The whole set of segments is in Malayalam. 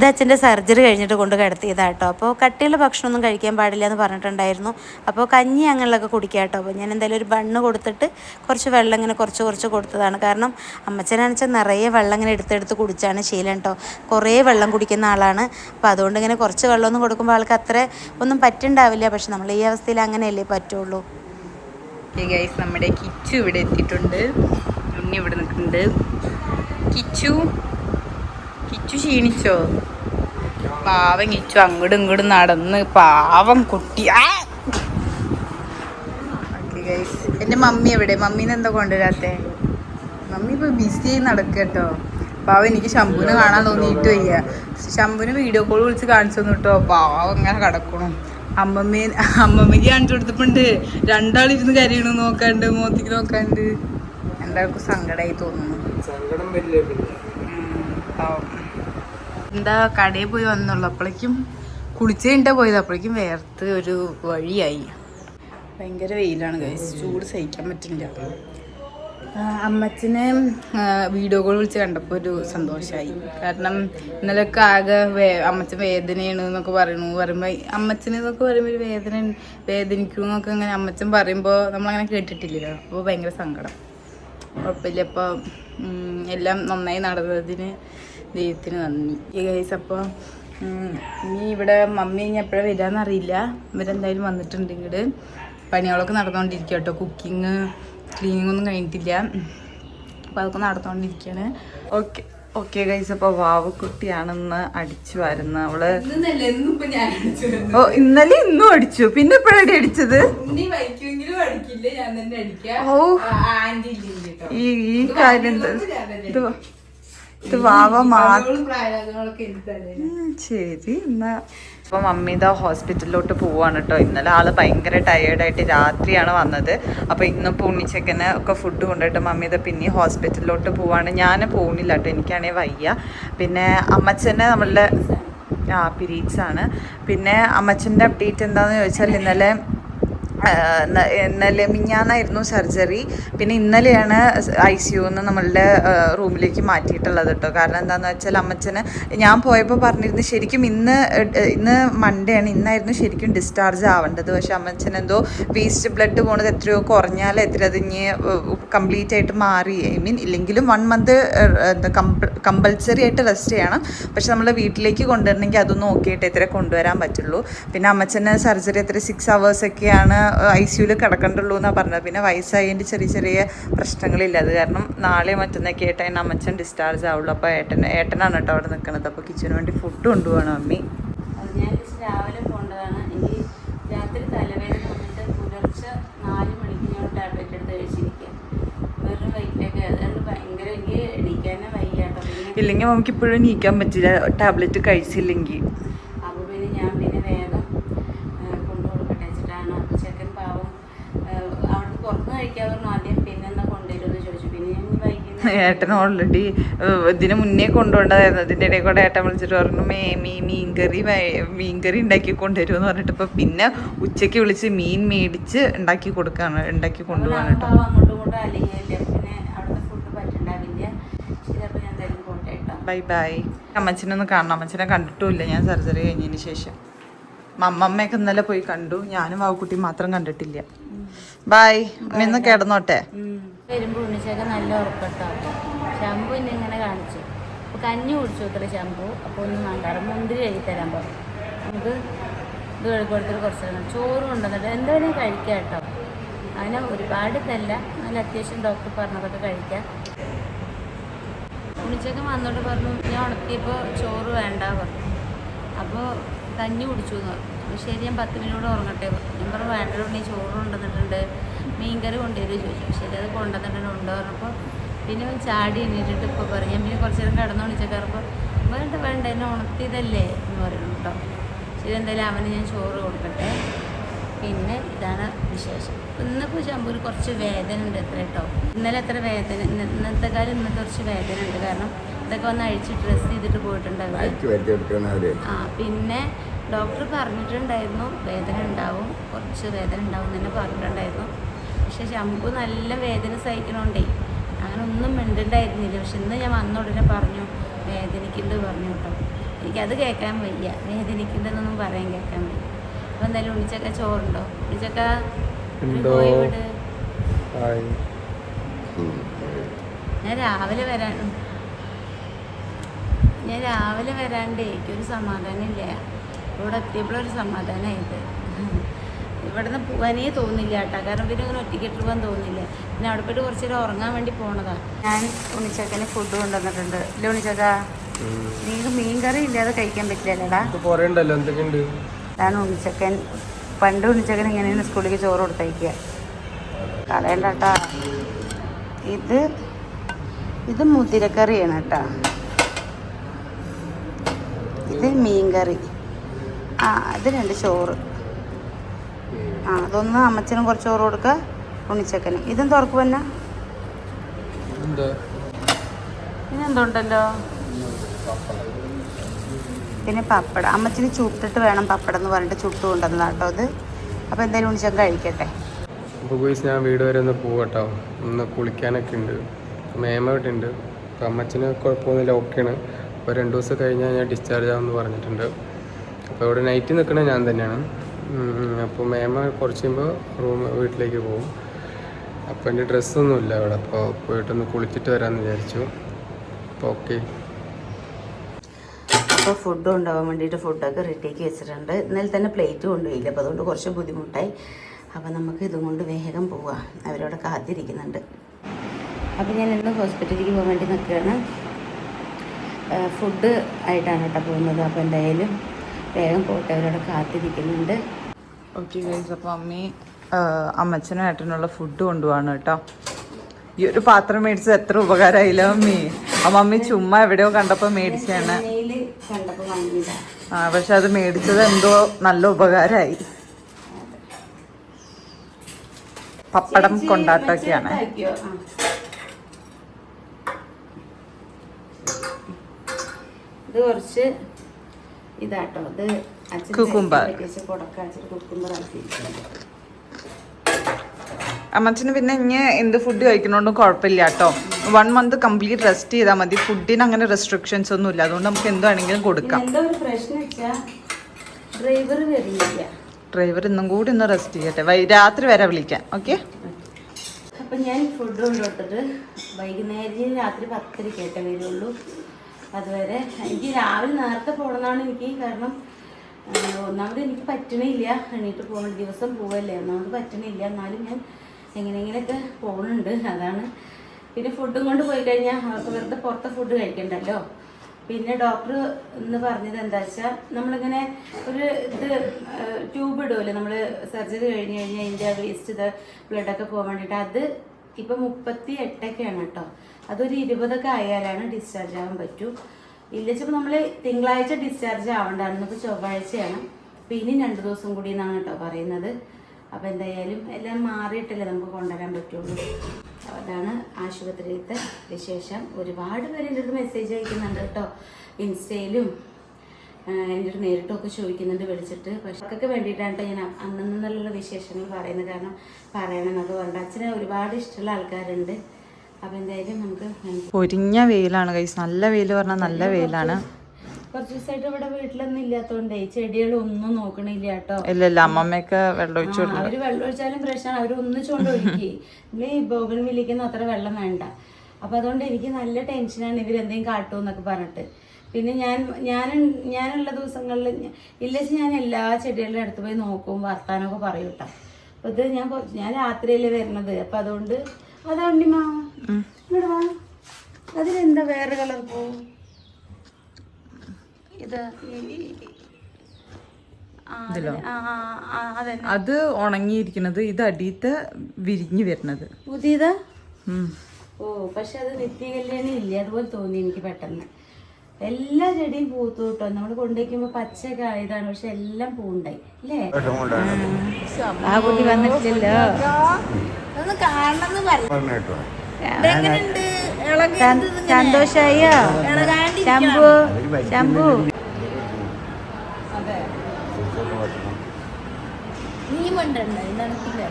ഇത് അച്ഛന്റെ സർജറി കഴിഞ്ഞിട്ട് കൊണ്ട് കിടത്തിയതാട്ടോ അപ്പോൾ കട്ടിയുള്ള ഭക്ഷണമൊന്നും കഴിക്കാൻ പാടില്ല എന്ന് പറഞ്ഞിട്ടുണ്ടായിരുന്നു. അപ്പോൾ കഞ്ഞി അങ്ങനെയുള്ളതൊക്കെ കുടിക്കുക കേട്ടോ. അപ്പോൾ ഞാൻ എന്തായാലും ഒരു ബണ്ണ് കൊടുത്തിട്ട് കുറച്ച് വെള്ളം ഇങ്ങനെ കുറച്ച് കുറച്ച് കൊടുത്തതാണ്. കാരണം അമ്മച്ചനാണെച്ച നിറയെ വെള്ളം ഇങ്ങനെ എടുത്തെടുത്ത് കുടിച്ചാണ് ശീലം കേട്ടോ. കുറേ വെള്ളം കുടിക്കുന്ന ആളാണ്. അപ്പോൾ അതുകൊണ്ട് ഇങ്ങനെ കുറച്ച് വെള്ളമൊന്നും കൊടുക്കുമ്പോൾ ആൾക്ക് അത്ര ഒന്നും പറ്റുണ്ടാവില്ല. പക്ഷെ നമ്മൾ ഈ അവസ്ഥയിൽ അങ്ങനെയല്ലേ പറ്റുള്ളൂ. ഗൈസ് നമ്മുടെ കിച്ചു ഇവിടെ എത്തിയിട്ടുണ്ട്. ഉണ്ണി ഇവിടെ നിൽക്കുന്നുണ്ട്. കിച്ചു കിച്ചു ക്ഷീണിച്ചോ? പാവം ഇച്ചു അങ്ങോട്ടും ഇങ്ങോട്ടും നടന്ന് പാവം കുട്ടി. എന്റെ മമ്മി എവിടെ? മമ്മീനെ എന്താ കൊണ്ടുവരാത്തെ? മമ്മി ഇപ്പൊ ബിസി ആയി നടക്കുക കേട്ടോ പാവം എനിക്ക് ശംഭുവിനെ കാണാൻ തോന്നിയിട്ട് വയ്യ. ശംഭുവിന് വീഡിയോ കോൾ വിളിച്ച് കാണിച്ചു തന്നു കേട്ടോ. പാവം ഇങ്ങനെ കിടക്കണം. അമ്മമ്മേ അമ്മമ്മയ്ക്ക് കാണിച്ചു കൊടുത്തപ്പോണ്ട് രണ്ടാളിരുന്ന് കരയണു നോക്കാണ്ട് മോത്തിക്ക് നോക്കാണ്ട്. എന്താ സങ്കടമായി തോന്നുന്നു. സങ്കടം വലിയ. എന്താ കടയിൽ പോയി വന്നുള്ളൂ അപ്പോഴേക്കും കുളിച്ച് കഴിഞ്ഞിട്ടാ പോയത്. അപ്പോഴേക്കും വേർത്ത് ഒരു വഴിയായി. ഭയങ്കര വെയിലാണ് കഴിച്ച് ചൂട് സഹിക്കാൻ പറ്റില്ല അമ്മച്ചനെ വീഡിയോ കോൾ വിളിച്ച് കണ്ടപ്പോൾ ഒരു സന്തോഷമായി കാരണം ഇന്നലെയൊക്കെ ആകെ വേ അമ്മച്ചൻ വേദനയാണ് എന്നൊക്കെ പറയണു. പറയുമ്പോൾ അമ്മച്ചനെ എന്നൊക്കെ പറയുമ്പോൾ ഒരു വേദന വേദനിക്കും എന്നൊക്കെ അങ്ങനെ അമ്മച്ചൻ പറയുമ്പോൾ നമ്മളങ്ങനെ കേട്ടിട്ടില്ലല്ലോ. അപ്പോൾ ഭയങ്കര സങ്കടം. കുഴപ്പമില്ല. അപ്പോൾ എല്ലാം നന്നായി നടന്നതിന് ദൈവത്തിന് നന്ദി. ഈ ഗൈസ് അപ്പോൾ ഇനി ഇവിടെ മമ്മി ഇനി എപ്പോഴാണ് വരാമെന്നറിയില്ല ഇവരെന്തായാലും വന്നിട്ടുണ്ട് ഇങ്ങോട്ട് പണികളൊക്കെ നടന്നുകൊണ്ടിരിക്കുക കേട്ടോ കുക്കിങ് ക്ലീനിങ് ഒന്നും കഴിഞ്ഞിട്ടില്ല. അപ്പോൾ അതൊക്കെ നടന്നുകൊണ്ടിരിക്കുകയാണ് ഓക്കെ ഓക്കെ ഗൈസ് അപ്പൊ വാവക്കുട്ടിയാണെന്ന് അടിച്ചു വരുന്ന. അവൾ ഓ ഇന്നലെ ഇന്നും അടിച്ചു. പിന്നെ എപ്പോഴാണ് അടിച്ചത്? ഓ ഈ ഈ കാര്യം എന്താ? ഇത് വാവ മാത്രം ശരി എന്നാ. അപ്പൊ മമ്മി ഇതാ ഹോസ്പിറ്റലിലോട്ട് പോവാണ് കേട്ടോ ഇന്നലെ ആൾ ഭയങ്കര ടയേർഡായിട്ട് രാത്രിയാണ് വന്നത്. അപ്പൊ ഇന്നിപ്പോ ഉണ്ണിച്ചക്കന് ഒക്കെ ഫുഡ് കൊണ്ടിട്ട് മമ്മി ഇതാ പിന്നെ ഹോസ്പിറ്റലിലോട്ട് പോവാണ്. ഞാൻ പോകുന്നില്ല കേട്ടോ എനിക്കാണെങ്കിൽ വയ്യ. പിന്നെ അമ്മച്ചനെ നമ്മളുടെ ആ പിരീഡ്സ് ആണ്. പിന്നെ അമ്മച്ചന്റെ അപ്ഡേറ്റ് എന്താണെന്ന് ചോദിച്ചാൽ ഇന്നലെ ഇന്നലെ മിഞ്ഞാന്നായിരുന്നു സർജറി. പിന്നെ ഇന്നലെയാണ് ഐ സി യുന്ന് നമ്മളുടെ റൂമിലേക്ക് മാറ്റിയിട്ടുള്ളത് കേട്ടോ കാരണം എന്താണെന്ന് വെച്ചാൽ അമ്മച്ചന് ഞാൻ പോയപ്പോൾ പറഞ്ഞിരുന്നു ശരിക്കും ഇന്ന് ഇന്ന് മൺഡേ ആണ് ഇന്നായിരുന്നു ശരിക്കും ഡിസ്ചാർജ് ആവേണ്ടത്. പക്ഷെ അമ്മച്ചൻ എന്തോ വേസ്റ്റ് ബ്ലഡ് പോണത് എത്രയോ കുറഞ്ഞാൽ എത്ര അതിഞ്ഞ് കംപ്ലീറ്റ് ആയിട്ട് മാറി. ഐ മീൻ ഇല്ലെങ്കിലും വൺ മന്ത് എന്താ കമ്പൽസറി ആയിട്ട് റെസ്റ്റ് ചെയ്യണം. പക്ഷെ നമ്മൾ വീട്ടിലേക്ക് കൊണ്ടുവരണമെങ്കിൽ അതൊന്നും നോക്കിയിട്ട് എത്ര കൊണ്ടുവരാൻ പറ്റുള്ളൂ. പിന്നെ അമ്മച്ചന് സർജറി എത്ര സിക്സ് ഒക്കെയാണ് ഐ സിയുൽ കിടക്കണ്ടുള്ളൂ എന്നാണ് പറഞ്ഞത്. പിന്നെ വയസ്സായതിന്റെ ചെറിയ ചെറിയ പ്രശ്നങ്ങളില്ല. അത് കാരണം നാളെ മറ്റന്നൊക്കെ ഏട്ടൻ അമ്മച്ചൻ ഡിസ്ചാർജ് ആവുള്ളൂ. അപ്പോൾ ഏട്ടൻ ഏട്ടനാണ് കേട്ടോ അവിടെ നിൽക്കുന്നത്. അപ്പോൾ കിച്ചന് വേണ്ടി ഫുഡ് കൊണ്ടുപോകണം അമ്മി. ഞാൻ രാവിലെ പോകേണ്ടതാണ് എനിക്ക് രാത്രി തലവേദന വന്നിട്ട് പുലർച്ചെ നാല് മണിക്ക് ഞാൻ ടാബ്ലറ്റ് എടുത്ത് കഴിച്ചിരിക്കുക വെറും വൈറ്റിലൊക്കെ അതുകൊണ്ട് ഭയങ്കര എനിക്ക് എണീക്കാനേ വയ്യാട്ടോ ഇല്ലെങ്കിൽ നമുക്ക് ഇപ്പോഴും നീക്കാൻ പറ്റില്ല. ടാബ്ലറ്റ് കഴിച്ചില്ലെങ്കിൽ. അപ്പോൾ പിന്നെ ഞാൻ പിന്നെ വേഗം കൊണ്ടു കൊടുക്കട്ടെ വെച്ചിട്ടാണ് അപ്പോൾ ചെക്കൻ പാവം ആ, അവിടുന്ന് പുറത്ത് കഴിക്കാൻ പറഞ്ഞു ആദ്യം പിന്നെ എന്നാ കൊണ്ടുവരുമെന്ന് ചോദിച്ചു. പിന്നെ ഞാൻ ഏട്ടൻ ഓൾറെഡി ഇതിന് മുന്നേ കൊണ്ടുപോകേണ്ടതായിരുന്നു അതിന്റെ ഇടയിൽ കൂടെ ഏട്ടൻ വിളിച്ചിട്ട് പറഞ്ഞു മേ മീ മീൻകറി മീൻകറി ഉണ്ടാക്കി കൊണ്ടുവരുമെന്ന് പറഞ്ഞിട്ട് ഇപ്പം പിന്നെ ഉച്ചയ്ക്ക് വിളിച്ച് മീൻ മേടിച്ച് ഉണ്ടാക്കി കൊടുക്കാണ് ഉണ്ടാക്കി കൊണ്ടുപോകാൻ കേട്ടോ. ബൈ ബൈ ബൈ അമ്മച്ചനൊന്ന് കാണണം. അമ്മച്ചനെ കണ്ടിട്ടുമില്ല. ഞാൻ സർജറി കഴിഞ്ഞതിന് ശേഷം. അമ്മമ്മയൊക്കെ ഇന്നലെ പോയി കണ്ടു. ഞാനും ആ വാവുക്കുട്ടിയും മാത്രം കണ്ടിട്ടില്ല. ബൈ. ഇന്ന് കിടന്നോട്ടെ. വരുമ്പോൾ ഉണ്ണിച്ചൊക്കെ നല്ല ഉറക്കട്ടോ. ശംഭു എന്നെ ഇങ്ങനെ കാണിച്ചു. അപ്പോൾ കഞ്ഞി കുടിച്ചു അത്ര ശംഭു. അപ്പോൾ ഒന്ന് വേണ്ട. മുന്തിരി എഴുതി തരാൻ പറഞ്ഞു. നമുക്ക് ഇത് കൊടുത്തിട്ട് കുറച്ച് തരണം ചോറ് ഉണ്ടെന്നിട്ട് എന്തായാലും കഴിക്കാം കേട്ടോ? അങ്ങനെ ഒരുപാട് ഇതല്ല. നല്ല അത്യാവശ്യം ഡോക്ടർ പറഞ്ഞതൊക്കെ കഴിക്കാം. ഉണ്ണിച്ചൊക്കെ വന്നോട്ട് പറഞ്ഞു ഞാൻ ഉണക്കിയപ്പോൾ ചോറ് വേണ്ട പറഞ്ഞു. അപ്പോൾ കഞ്ഞി കുടിച്ചു എന്ന് പറഞ്ഞു. ശരി ഞാൻ പത്ത് മിനിറ്റ് ഉറങ്ങട്ടെ. പറഞ്ഞു. ഞാൻ പറഞ്ഞു വേണ്ട നീ ചോറ് കൊണ്ടുവന്നിട്ടുണ്ട്. മീൻകറി കൊണ്ടുവരും ചോദിച്ചു. ശരി അത് കൊണ്ടുവന്നിട്ടുണ്ട് ഉണ്ടോ പറഞ്ഞപ്പോൾ പിന്നെ ഒന്ന് ചാടി എണ്ണിട്ടിട്ട് ഇപ്പോൾ പറയും. ഞാൻ പിന്നെ കുറച്ച് നേരം കിടന്നു വിളിച്ചൊക്കെ പറയുമ്പോൾ വേണ്ട വേണ്ട എന്നെ ഉണർത്തിയതല്ലേ എന്ന് പറയുന്നു കേട്ടോ. ശരി എന്തായാലും അവന് ഞാൻ ചോറ് കൊടുക്കട്ടെ. പിന്നെ ഇതാണ് വിശേഷം. ഇന്നിപ്പോൾ ശമ്പൂര് കുറച്ച് വേദന ഉണ്ട് എത്ര കേട്ടോ. ഇന്നലെ എത്ര വേദന ഇന്ന- ഇന്നത്തെ കാലം ഇന്നത്തെ കുറച്ച് വേദന ഉണ്ട് കാരണം ഇതൊക്കെ ഒന്ന് അഴിച്ച് ഡ്രസ്സ് ചെയ്തിട്ട് പോയിട്ടുണ്ട് അവർ. അയച്ചു വരുത്തിയെടുക്കണവര് ആ പിന്നെ ഡോക്ടർ പറഞ്ഞിട്ടുണ്ടായിരുന്നു വേദന ഉണ്ടാവും കുറച്ച് വേദന ഉണ്ടാവും തന്നെ പറഞ്ഞിട്ടുണ്ടായിരുന്നു. പക്ഷേ ശംഭു നല്ല വേദന സഹിക്കണോണ്ടേ അങ്ങനെ ഒന്നും മിണ്ടുണ്ടായിരുന്നില്ല. പക്ഷെ ഇന്ന് ഞാൻ വന്ന ഉടനെ പറഞ്ഞു വേദനിക്കുന്നുണ്ട് പറഞ്ഞു കേട്ടോ. എനിക്കത് കേൾക്കാൻ വയ്യ. വേദനിക്കുന്നതെന്നൊന്നും പറയാൻ കേൾക്കാൻ വയ്യ. അപ്പം എന്തായാലും ഉണ്ണിച്ചക്ക ചോറുണ്ടോ? വിട്. ഹായ് ഞാൻ രാവിലെ വരാൻ ഞാൻ രാവിലെ വരാണ്ടേ എനിക്കൊരു സമാധാനം ഇല്ല. ഇവിടെ എത്തിയപ്പോഴൊരു സമാധാനമായത് ഇവിടുന്ന് പോകാനേ തോന്നില്ല കേട്ടോ. കാരണം പിന്നെ ഇങ്ങനെ ഒറ്റയ്ക്കിട്ട് പോകാൻ തോന്നില്ല. പിന്നെ അവിടെ പോയിട്ട് കുറച്ച് നേരം ഉറങ്ങാൻ വേണ്ടി പോണതാ. ഞാൻ ഉണ്ണിച്ചക്കന് ഫുഡ് കൊണ്ടുവന്നിട്ടുണ്ട്. ഇല്ല ഉണ്ണിച്ചക്ക നിങ്ങൾക്ക് മീൻ കറി ഇല്ലാതെ കഴിക്കാൻ പറ്റില്ലല്ലേടാ? ഞാൻ അതാണ് ഉണ്ണിച്ചക്കൻ പണ്ട് ഉണ്ണിച്ചക്കൻ ഇങ്ങനെയാണ് സ്കൂളിലേക്ക് ചോറ് കൊടുത്തയക്കുക. കളയണ്ട കേട്ടാ. ഇത് ഇത് മുതിരക്കറിയാണ് കേട്ടാ. ഇത് മീൻകറി ആ അത് രണ്ട് ചോറ്. ആ അതൊന്ന് അമ്മച്ചനും കുറച്ച് ചോറ് കൊടുക്കുക ഉണ്ണിച്ചക്കനും. ഇതും തുറക്കു തന്നെ എന്താ പിന്നെന്തുണ്ടല്ലോ പിന്നെ പപ്പടം. അമ്മച്ചിന് ചുട്ടിട്ട് വേണം പപ്പടം എന്ന് പറഞ്ഞിട്ട് ചുട്ട് കൊണ്ടുവന്നതാണ് കേട്ടോ അത് അപ്പോൾ എന്തായാലും ഉണ്ണിച്ചക്കൻ കഴിക്കട്ടെ. അപ്പോൾ ഞാൻ വീട് വരെ ഒന്ന് പോകട്ടോ ഒന്ന് കുളിക്കാനൊക്കെ ഉണ്ട്. മേമ ഇവിടെ ഉണ്ട് അപ്പോൾ അമ്മച്ചന് കുഴപ്പമൊന്നുമില്ല. ഓക്കെയാണ്. അപ്പോൾ രണ്ട് ദിവസം കഴിഞ്ഞാൽ ഞാൻ ഡിസ്ചാർജ് ആവുമെന്ന് പറഞ്ഞിട്ടുണ്ട്. അപ്പോൾ ഇവിടെ നൈറ്റ് നിൽക്കണത് ഞാൻ തന്നെയാണ്. അപ്പോൾ മേമ കുറച്ച് കഴിയുമ്പോൾ റൂം വീട്ടിലേക്ക് പോകും. അപ്പോൾ എന്റെ ഡ്രസ്സൊന്നുമില്ല അവിടെ അപ്പോൾ പോയിട്ടൊന്ന് കുളിച്ചിട്ട് വരാമെന്ന് വിചാരിച്ചു. അപ്പോൾ ഓക്കെ അപ്പോൾ ഫുഡ് ഉണ്ടാവാൻ വേണ്ടിയിട്ട് ഫുഡൊക്കെ റെഡിയാക്കി വെച്ചിട്ടുണ്ട്. ഇന്നലെ തന്നെ പ്ലേറ്റ് കൊണ്ടുപോയില്ല. അപ്പോൾ അതുകൊണ്ട് കുറച്ച് ബുദ്ധിമുട്ടായി. അപ്പോൾ നമുക്ക് ഇതും കൊണ്ട് വേഗം പോവാം. അവരവിടെ കാത്തിരിക്കുന്നുണ്ട്. അപ്പോൾ ഞാൻ ഇന്ന് ഹോസ്പിറ്റലിലേക്ക് പോകാൻ വേണ്ടി നിൽക്കുകയാണ്. ഫുഡ് ആയിട്ടാണ് കേട്ടോ പോകുന്നത്. അപ്പോൾ എന്തായാലും വേഗം പോട്ടെ അവരവിടെ കാത്തിരിക്കുന്നുണ്ട്. ഓക്കെ ഗൈസ് അപ്പോൾ അമ്മി അമ്മച്ചനും ഏട്ടനുള്ള ഫുഡ് കൊണ്ടുപോവാണ് കേട്ടോ. ഈ ഒരു പാത്രം മേടിച്ചത് എത്ര ഉപകാരമായില്ല അമ്മി? ആ മമ്മി ചുമ്മാ എവിടെയോ കണ്ടപ്പോൾ മേടിച്ചാണ് ആ പക്ഷെ അത് മേടിച്ചത് എന്തോ നല്ല ഉപകാരമായി. പപ്പടം കൊണ്ടാട്ടൊക്കെയാണ് കൊണ്ടാട്ടമൊക്കെയാണ്. ഇത് കുറച്ച് ഇതാട്ടോ. ഇത് അമ്മച്ചന് പിന്നെ ഇനി എന്ത് ഫുഡ് കഴിക്കണോണ്ടും കുഴപ്പമില്ല കേട്ടോ വൺ മന്ത് കംപ്ലീറ്റ് റെസ്റ്റ് ചെയ്താൽ മതി. ഫുഡിന് അങ്ങനെ റെസ്ട്രിക്ഷൻസ് ഒന്നും ഇല്ല. അതുകൊണ്ട് നമുക്ക് എന്ത് വേണമെങ്കിലും കൊടുക്കാം. ഡ്രൈവർ ഇന്നും കൂടി ഒന്ന് റെസ്റ്റ് ചെയ്യട്ടെ. രാത്രി വരെ വിളിക്കാം. ഓക്കെ അപ്പം ഞാൻ ഫുഡ് കൊണ്ടുപോട്ടത് വൈകുന്നേരം രാത്രി പത്തരക്കേട്ടേ വരുള്ളൂ. അതുവരെ. എനിക്ക് രാവിലെ നേരത്തെ പോകണമെന്നാണ് എനിക്ക് കാരണം ഒന്നാമത് എനിക്ക് പറ്റണില്ല. എണീറ്റ് പോകണം ദിവസം പോവല്ലേ. ഒന്നാമത് പറ്റണില്ല. എന്നാലും ഞാൻ എങ്ങനെയെങ്കിലൊക്കെ പോകുന്നുണ്ട് അതാണ്. പിന്നെ ഫുഡും കൊണ്ട് പോയി കഴിഞ്ഞാൽ അവർക്ക് വെറുതെ പുറത്തെ ഫുഡ് കഴിക്കണ്ടല്ലോ. പിന്നെ ഡോക്ടർ എന്ന് പറഞ്ഞത് എന്താ വെച്ചാൽ നമ്മളിങ്ങനെ ഒരു ഇത് ട്യൂബ് ഇടുമല്ലോ നമ്മൾ സർജറി കഴിഞ്ഞ് കഴിഞ്ഞാൽ അതിന്റെ വേസ്റ്റ് ഇത് ബ്ലഡൊക്കെ പോകാൻ വേണ്ടിയിട്ട്. അത് ഇപ്പം മുപ്പത്തി എട്ടൊക്കെയാണ് കേട്ടോ. അതൊരു ഇരുപതൊക്കെ ആയാലാണ് ഡിസ്ചാർജ് ആവാൻ പറ്റൂ. ഇല്ലച്ചപ്പോൾ നമ്മൾ തിങ്കളാഴ്ച ഡിസ്ചാർജ് ആവേണ്ടതാണ് ഇപ്പോൾ ചൊവ്വാഴ്ചയാണ്. പിന്നെ ഇനി രണ്ട് ദിവസം കൂടി എന്നാണ് കേട്ടോ പറയുന്നത്. അപ്പോൾ എന്തായാലും എല്ലാം മാറിയിട്ടല്ലേ നമുക്ക് കൊണ്ടുവരാൻ പറ്റുള്ളൂ. അതാണ് ആശുപത്രിയിലത്തെ വിശേഷം. ഒരുപാട് പേര് എന്റെ അടുത്ത് മെസ്സേജ് അയക്കുന്നുണ്ട് കേട്ടോ. ഇൻസ്റ്റയിലും എന്റെ ഒരു നേരിട്ടൊക്കെ ചോദിക്കുന്നുണ്ട് വിളിച്ചിട്ട്. പക്ഷെ അവർക്കൊക്കെ വേണ്ടിയിട്ടാണ് ഞാൻ അന്നെന്നുള്ള വിശേഷങ്ങൾ പറയുന്നത്. കാരണം പറയണമെന്നൊക്കെ പറഞ്ഞിട്ട് അച്ഛനെ ഒരുപാട് ഇഷ്ടമുള്ള ആൾക്കാരുണ്ട്. അപ്പോൾ എന്തായാലും നമുക്ക് പൊരിഞ്ഞ വെയിലാണ് കൈസ് നല്ല വെയിൽ പറഞ്ഞാൽ നല്ല വെയിലാണ്. കുറച്ച് ദിവസമായിട്ട് ഇവിടെ വീട്ടിലൊന്നും ഇല്ലാത്തതുകൊണ്ടേ ചെടികളൊന്നും നോക്കണില്ല കേട്ടോ ഇല്ല അമ്മമ്മയൊക്കെ വെള്ളം ഒഴിച്ചു അവർ വെള്ളം ഒഴിച്ചാലും പ്രശ്നമാണ് അവർ ഒന്നും ഒഴുക്കി. നീ ഈ ബോഗൻ വിളിക്കുന്ന അത്ര വെള്ളം വേണ്ട. അപ്പൊ അതുകൊണ്ട് എനിക്ക് നല്ല ടെൻഷനാണ് ഇവരെന്തെങ്കിലും കാട്ടുമെന്നൊക്കെ പറഞ്ഞിട്ട്. പിന്നെ ഞാൻ ഞാൻ ഞാനുള്ള ദിവസങ്ങളിൽ ഇല്ലെങ്കിൽ ഞാൻ എല്ലാ ചെടികളുടെ അടുത്ത് പോയി നോക്കും വർത്താനമൊക്കെ പറയും കേട്ടോ. അപ്പൊ ഇത് ഞാൻ ഞാൻ രാത്രിയല്ലേ വരുന്നത് അപ്പൊ അതുകൊണ്ട് അതുകൊണ്ട് മാ ഇങ്ങോട്ട് വാ. അതിലെന്താ വേറെ കളർ പോ? ഇത് അത് ഉണങ്ങിയിരിക്കുന്നത് ഇത് അടിയത്തെ വിരിഞ്ഞു വരുന്നത്. പുതിയതാ? ഓ പക്ഷെ അത് നിത്യകല്യാണി ഇല്ല? അതുപോലെ തോന്നി എനിക്ക് പെട്ടെന്ന്. എല്ലാ ചെടിയും പൂത്തു കേട്ടോ. നമ്മൾ കൊണ്ടുവയ്ക്കുമ്പോ പച്ചയൊക്കെ ആയതാണ്. പക്ഷെ എല്ലാം പൂണ്ടായി. അല്ലേ? ആ. കുട്ടി വന്നിട്ടില്ലല്ലോ. സന്തോഷായോ? ശംഭു. ശംഭു. നീ മണ്ടണ്ട നടക്കില്ല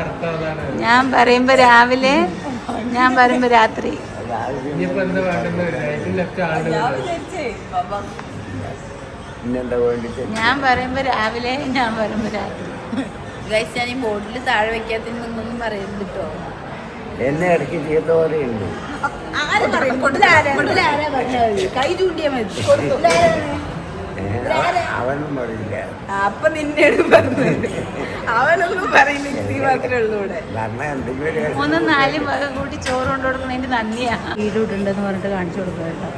അർത്ഥം അതാണ്. ഞാൻ പറയുമ്പോ രാവിലെ ഞാൻ പറയുമ്പോ രാത്രി. എന്താ ഞാൻ പറയുമ്പോ രാവിലെ ഞാൻ പറയുമ്പോ രാത്രി. ഗൈസ് ഞാൻ ഈ ബോർഡിൽ താഴെ വെക്കാത്തതിന് നിന്നൊന്നും പറയരുത് കേട്ടോ എന്നെ ഇടയ്ക്ക് ചീത്ത പോലെയുണ്ട്. കൈ ചൂണ്ടിയാ മതി. അവനും പറയില്ല അപ്പൊ നിന്നോട് പറഞ്ഞത് അവനൊന്നും പറയില്ല നീ മാത്രമേ ഉള്ളൂ ഇവിടെ. കാരണം എന്തെങ്കിലും മൂന്നും നാലും വക കൂട്ടി ചോറ് കൊണ്ട് കൊടുക്കണതിന്റെ നന്ദിയാ. വീട് ഇട്ടുണ്ടെന്ന് പറഞ്ഞിട്ട് കാണിച്ചു കൊടുക്കുക കേട്ടോ.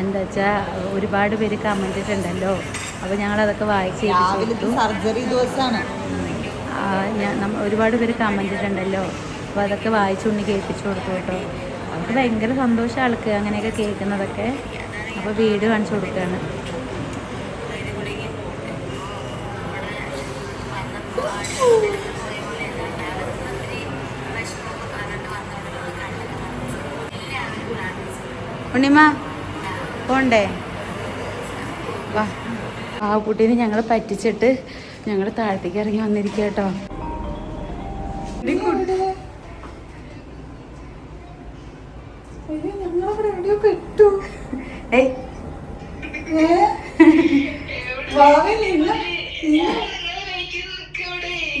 എന്താ വെച്ചാൽ ഒരുപാട് പേര് കമന്റിട്ടുണ്ടല്ലോ അപ്പൊ അപ്പോൾ ഞങ്ങളതൊക്കെ വായിച്ച്. സർജറി ദിവസമാണ് ആ, ഞാൻ നമ്മ ഒരുപാട് പേര് കമന്റിട്ടുണ്ടല്ലോ അപ്പൊ അപ്പോൾ അതൊക്കെ വായിച്ചുകൊണ്ട് കേൾപ്പിച്ചു കൊടുത്തു കേട്ടോ. അവർക്ക് ഭയങ്കര സന്തോഷം ആൾക്ക് അങ്ങനെയൊക്കെ കേൾക്കുന്നതൊക്കെ. അപ്പോൾ വീട് കാണിച്ചു കൊടുക്കുകയാണ്. ഉണ്ണിമ പോണ്ടേ? വാ. ആ കുട്ടീനെ ഞങ്ങൾ പറ്റിച്ചിട്ട് ഞങ്ങൾ താഴത്തേക്ക് ഇറങ്ങി വന്നിരിക്കുക കേട്ടോ. ഞങ്ങളവിടെ എവിടെയോ പെട്ടു ഏയ് വാവേ നിന്നെ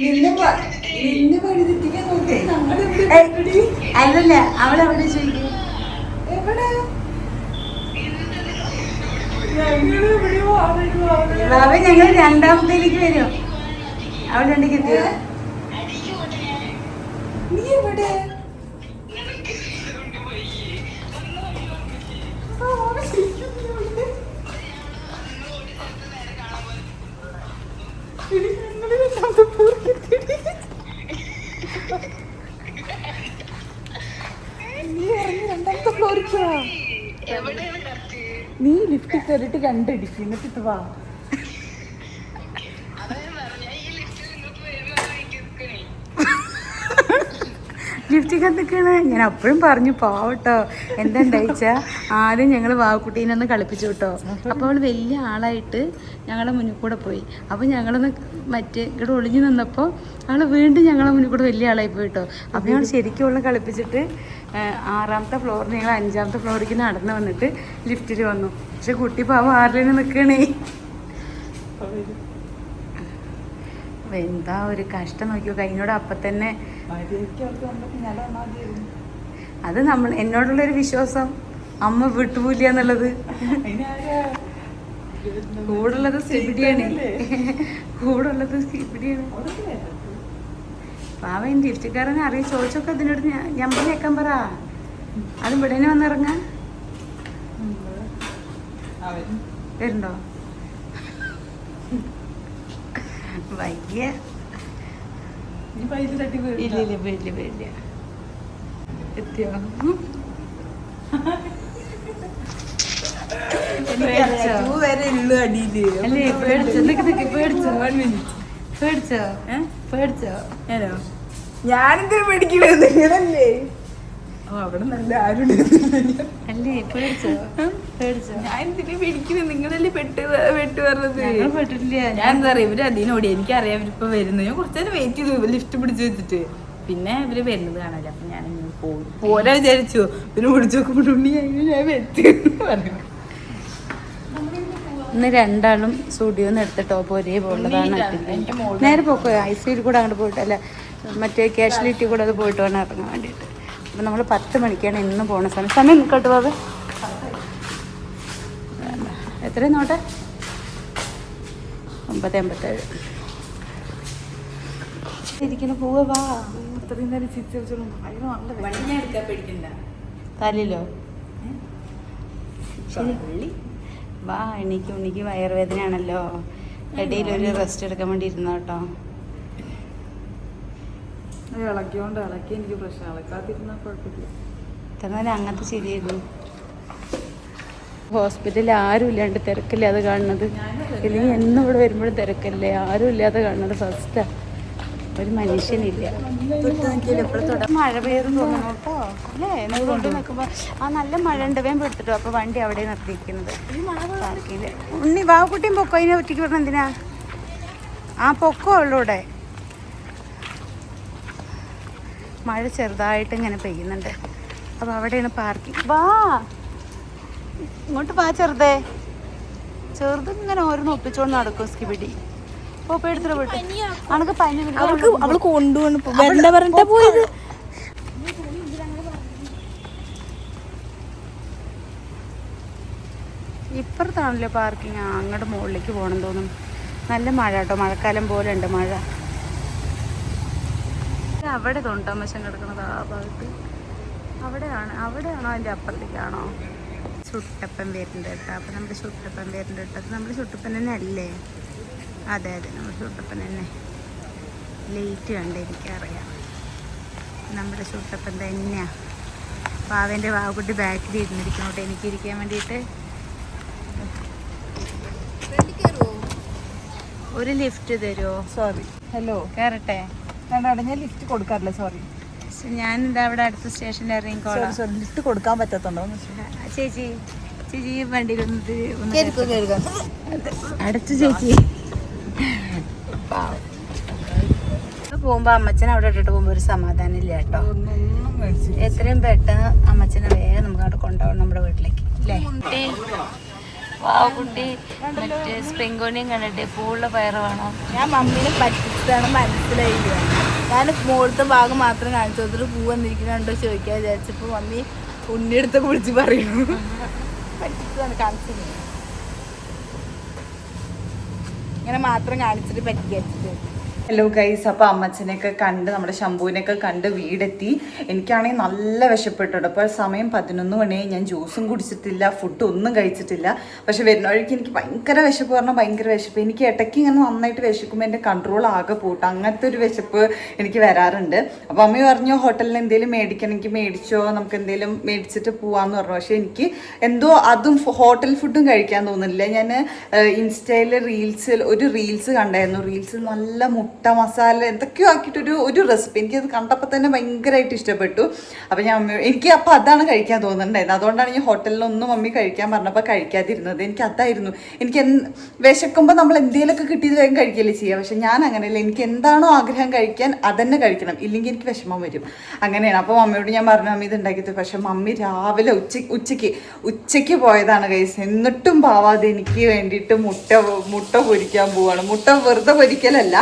നിന്നെ പ- നിന്നെ പണി തെറ്റിക്കാൻ നോക്കി ഞങ്ങളുടെ ഏയ്, അല്ലല്ല അവളെവിടെ ചോദിക്കും എവിടെ ഞങ്ങൾ എവിടെയോ ആളൊരു വാവേ ഞങ്ങൾ രണ്ടാമത്തേലേക്ക് വരും. അവിടെ ഉണ്ടെങ്കിൽ കയറിയിട്ട് എന്നിട്ട് ഇത് വാ. ലിഫ്റ്റ് കത്തിക്കാണ് ഞാൻ അപ്പോഴും പറഞ്ഞു പാവട്ടോ. എന്താണ്ടായിച്ച ആദ്യം ഞങ്ങൾ വാവക്കുട്ടീനെ ഒന്ന് കളിപ്പിച്ചു കേട്ടോ. അപ്പോൾ അവൾ വലിയ ആളായിട്ട് ഞങ്ങളെ മുന്നിൽ കൂടെ പോയി. അപ്പോൾ ഞങ്ങളൊന്ന് മറ്റേ ഇവിടെ ഒളിഞ്ഞു നിന്നപ്പോൾ അവൾ വീണ്ടും ഞങ്ങളെ മുന്നിൽ കൂടെ വലിയ ആളായി പോയി കേട്ടോ. അപ്പോൾ ഞങ്ങൾ ശരിക്കും ഉള്ള കളിപ്പിച്ചിട്ട് ആറാമത്തെ ഫ്ലോറിൽ ഞങ്ങൾ അഞ്ചാമത്തെ ഫ്ലോറിലേക്ക് നടന്ന് വന്നിട്ട് ലിഫ്റ്റിൽ വന്നു. പക്ഷെ കുട്ടി പാവം ആറിലിന് നിൽക്കണേ എന്താ ഒരു കഷ്ടം നോക്കിയോ? കഴിഞ്ഞോട് അപ്പം തന്നെ അത് നമ്മൾ എന്നോടുള്ളൊരു വിശ്വാസം. അമ്മ വിട്ടുപോയില്ല എന്നുള്ളത്. കൂടുള്ളത് സിബിഡിയാണ് കൂടുള്ളത് സിബിഡിയാണ് പാവ എന്റെ ലിഫ്റ്റുകാരനെ അറിയി. ചോദിച്ചൊക്കെ അതിനോട് ഞമ്പർ കേൾക്കാൻ പറ. അത് ഇവിടെ തന്നെ വന്നിറങ്ങാ. വരുന്നുണ്ടോ? വയ്യ. ഇല്ല ഇല്ല വീട്ടിൽ വീട്ടില്ല എത്തിയോ? പേടിച്ചോ? പേടിച്ചോ നിക്ക് നിക്ക് പേടിച്ചോ? പേടിച്ചോ? ഏ? പേടിച്ചോ? ഞാനോ ഞാനെന്തിനു നിങ്ങളല്ലേ? ഓ അവിടെ നല്ല ആരും അല്ലേ? പേടിച്ചോ? പേടിച്ചോ? ഞാൻ എന്തിനു പേടിക്കണത് നിങ്ങളല്ലേ പെട്ട് പെട്ട് പറഞ്ഞത് പെട്ടിട്ടില്ല. ഞാൻ എന്താ പറയാ ഇവർ അതിനോടി എനിക്കറിയാം ഇവരിപ്പോ വരുന്നു ഞാൻ കുറച്ചു നേരം വെയിറ്റ് ചെയ്തു. ലിഫ്റ്റ് പിടിച്ച് വെച്ചിട്ട്. പിന്നെ ഇവർ വരുന്നത് കാണാല്ല അപ്പൊ ഞാൻ പോയി. പോരാ വിചാരിച്ചു. പിന്നെ പിടിച്ചു നോക്കുമ്പോഴുണ്ടി ഞാൻ വെച്ച് പറഞ്ഞു. ഇന്ന് രണ്ടാളും സ്റ്റുഡിയോന്ന് എടുത്ത ടോപ്പ് ഒരേപോലുള്ളതാണ് നേരെ പോക്കോ. ഐ സിയിൽ കൂടെ അങ്ങോട്ട് പോയിട്ടല്ല മറ്റേ കാഷ്വാലിറ്റി കൂടെ അത് പോയിട്ട് വേണം ഇറങ്ങാൻ വേണ്ടിയിട്ട്. അപ്പം നമ്മൾ പത്ത് മണിക്കാണ് ഇന്ന് പോണ സമയം. സമയം നിൽക്കട്ടെ ബാബ്. എത്രയും നോട്ടെ? ഒമ്പത് എൺപത്തേഴ്. ഇരിക്കുന്ന പോവാ വാ. അത്രയും നേരം ചിരിച്ചു വെച്ചോളൂ തല്ലിലോ? വാ എണീക്ക് ഉണ്ണിക്ക് വയറുവേദനയാണല്ലോ. ഇടയിൽ ഒരു റെസ്റ്റ് എടുക്കാൻ വേണ്ടി ഇരുന്ന കേട്ടോ. എനിക്ക് തന്നെ അങ്ങനത്തെ ശരിയായിരുന്നു ഹോസ്പിറ്റലിൽ ആരും ഇല്ലാണ്ട് തിരക്കില്ല അത് കാണുന്നത്. ഇല്ലെങ്കിൽ എന്നും ഇവിടെ വരുമ്പോഴും തിരക്കല്ലേ? ആരും ഇല്ലാതെ കാണുന്നത് ഫസ്റ്റാ ഒരു മനുഷ്യനില്ല. മഴ പെയ്ത് തോന്നണം കേട്ടോ. അല്ലേ? ആ നല്ല മഴ ഉണ്ട്. വേം പെടുത്തിട്ടോ. അപ്പോൾ വണ്ടി അവിടെ നിർത്തിയിരിക്കുന്നത്. ഉണ്ണി വാവക്കുട്ടിയും പൊക്കോ? അതിനെ ഒറ്റയ്ക്ക് വിടണം എന്തിനാ? ആ പൊക്കോ ഉള്ളൂ ഇവിടെ മഴ ചെറുതായിട്ട് ഇങ്ങനെ പെയ്യുന്നുണ്ട്. അപ്പോൾ അവിടെയാണ് പാർക്കിംഗ് വാ! ഇങ്ങോട്ട് വാ ചെറുതേ. ചെറുത് ഇങ്ങനെ ഓരോന്ന് ഒപ്പിച്ചോണ്ട് നടക്കും സ്കിബിടി. പോപ്പ എടുത്തിട്ട് പോയിട്ട്. അനക്ക് പനി അവൾക്ക് അവൾ കൊണ്ടുപോകണം പറഞ്ഞിട്ടാ പോയത്? ഇപ്പുറത്താണല്ലോ പാർക്കിംഗ് ആ അങ്ങോട്ട് മുകളിലേക്ക് പോകണം തോന്നും നല്ല മഴ കേട്ടോ. മഴക്കാലം പോലെ ഉണ്ട് മഴ. അവിടെ തൊണ്ടമശം കിടക്കണത് ആ ഭാഗത്ത്. അവിടെയാണ് അവിടെയാണോ അതിന്റെ അപ്പുറത്തേക്കാണോ? ചുട്ടപ്പൻ പേരിന്റെ കേട്ടോ അപ്പം നമ്മുടെ ചുട്ടപ്പൻ പേരിന്റെ കേട്ടോ നമ്മുടെ ചുട്ടപ്പൻ തന്നെ അല്ലേ? അതെ അതെ നമ്മുടെ ചുട്ടപ്പൻ തന്നെ. ലേറ്റ് കണ്ട് എനിക്കറിയാം. നമ്മുടെ ചുട്ടപ്പൻ തന്നെയാ. പാവന്റെ വാവുകുട്ടി ബാക്കിൽ ഇരുന്നിരിക്കണോട്ടെ എനിക്ക് ഇരിക്കാൻ വേണ്ടിയിട്ട്. ഒരു ലിഫ്റ്റ് തരുമോ സോറി. ഹലോ കയറട്ടെ കണ്ടാടെ ഞാൻ ലിഫ്റ്റ് കൊടുക്കാറില്ല സോറി ഞാൻ എന്താ അവിടെ അടുത്ത സ്റ്റേഷനിൽ ഇറങ്ങിക്കോളാം സോറി ലിഫ്റ്റ് കൊടുക്കാൻ പറ്റാത്തോണ്ടോ? ചേച്ചി ചേച്ചി ഈ വണ്ടിയിലൊന്ന് അടുത്ത് ചേച്ചി. പോകുമ്പോ അമ്മച്ചൻ അവിടെ ഇട്ടിട്ട് പോകുമ്പോ ഒരു സമാധാനം ഇല്ല കേട്ടോ. എത്രയും പെട്ടെന്ന് അമ്മച്ചനെ വേഗം നമുക്ക് അവിടെ കൊണ്ടുപോകണം നമ്മുടെ വീട്ടിലേക്ക് അല്ലേ? കുട്ടി. വാവ് കുട്ടി. മറ്റേ സ്പ്രിംഗ് ഓണിയും കണ്ടിട്ട് ഫുള്ള് പയർ വേണം? ഞാൻ മമ്മീനെ പറ്റിച്ചാണ് മനസ്സിലായില്ല? ഞാൻ മുകളിലത്തെ ഭാഗം മാത്രം കാണിച്ചു. കൊടുത്തിട്ട് പൂ വന്നിരിക്കുന്നുണ്ടോ ചോദിക്കാൻ വിചാരിച്ചപ്പോ മമ്മി ഉണ്ണിയെടുത്ത് കുളിച്ച് പറയുന്നു. പറ്റിച്ചതാണ് ഇങ്ങനെ മാത്രം കാണിച്ചിട്ട് പറ്റിക്കാച്ചിട്ട് ഹലോ ഗൈസ് അപ്പോൾ അമ്മച്ചനെയൊക്കെ കണ്ട് നമ്മുടെ ശംഭുവിനെയൊക്കെ കണ്ട് വീടെത്തി. എനിക്കാണെങ്കിൽ നല്ല വിശപ്പെട്ടുണ്ട് അപ്പോൾ സമയം പതിനൊന്ന് മണിയായി ഞാൻ ജ്യൂസും കുടിച്ചിട്ടില്ല ഫുഡ് ഒന്നും കഴിച്ചിട്ടില്ല. പക്ഷെ വരുന്ന വഴിക്ക് എനിക്ക് ഭയങ്കര വിശപ്പ്. പറഞ്ഞാൽ ഭയങ്കര വിശപ്പ്. എനിക്ക് ഇടയ്ക്ക് ഇങ്ങനെ നന്നായിട്ട് വിശക്കുമ്പോൾ എന്റെ കൺട്രോൾ ആകെ പോട്ട്. അങ്ങനത്തെ ഒരു വിശപ്പ് എനിക്ക് വരാറുണ്ട്. അപ്പോൾ അമ്മ പറഞ്ഞു ഹോട്ടലിൽ എന്തെങ്കിലും മേടിക്കണമെങ്കിൽ മേടിച്ചോ? നമുക്ക് എന്തെങ്കിലും മേടിച്ചിട്ട് പോവാമെന്ന് പറഞ്ഞു. പക്ഷേ എനിക്ക് എന്തോ അതും ഹോട്ടൽ ഫുഡും കഴിക്കാൻ തോന്നുന്നില്ല. ഞാൻ ഇൻസ്റ്റയിൽ റീൽസിൽ ഒരു റീൽസ് കണ്ടായിരുന്നു. റീൽസ് നല്ല മുട്ട മസാല എന്തൊക്കെയോ ആക്കിയിട്ടൊരു ഒരു റെസിപ്പി എനിക്കത് കണ്ടപ്പോൾ തന്നെ ഭയങ്കരമായിട്ട് ഇഷ്ടപ്പെട്ടു. അപ്പോൾ ഞാൻ എനിക്ക് അപ്പോൾ അതാണ് കഴിക്കാൻ തോന്നുന്നുണ്ടായിരുന്നത് അതുകൊണ്ടാണ് ഞാൻ ഹോട്ടലിലൊന്നും മമ്മി കഴിക്കാൻ പറഞ്ഞപ്പോൾ കഴിക്കാതിരുന്നത്. എനിക്ക് അതായിരുന്നു. എനിക്ക് എന്ത് വിശക്കുമ്പോൾ നമ്മൾ എന്തെങ്കിലുമൊക്കെ കിട്ടിയത് വേഗം കഴിക്കല്ലേ ചെയ്യുക. പക്ഷെ ഞാൻ അങ്ങനെയല്ല. എനിക്ക് എന്താണോ ആഗ്രഹം കഴിക്കാൻ അതന്നെ കഴിക്കണം. ഇല്ലെങ്കിൽ എനിക്ക് വിഷമം വരും. അങ്ങനെയാണ്. അപ്പോൾ മമ്മിയോട് ഞാൻ പറഞ്ഞു മമ്മി ഇത് ഉണ്ടാക്കിയത് പക്ഷെ മമ്മി രാവിലെ ഉച്ച ഉച്ചയ്ക്ക് ഉച്ചയ്ക്ക് പോയതാണ് കൈസ് എന്നിട്ടും പാവാതെ എനിക്ക് വേണ്ടിയിട്ട് മുട്ട മുട്ട പൊരിക്കാൻ പോവാണ്. മുട്ട വെറുതെ പൊരിക്കലല്ല.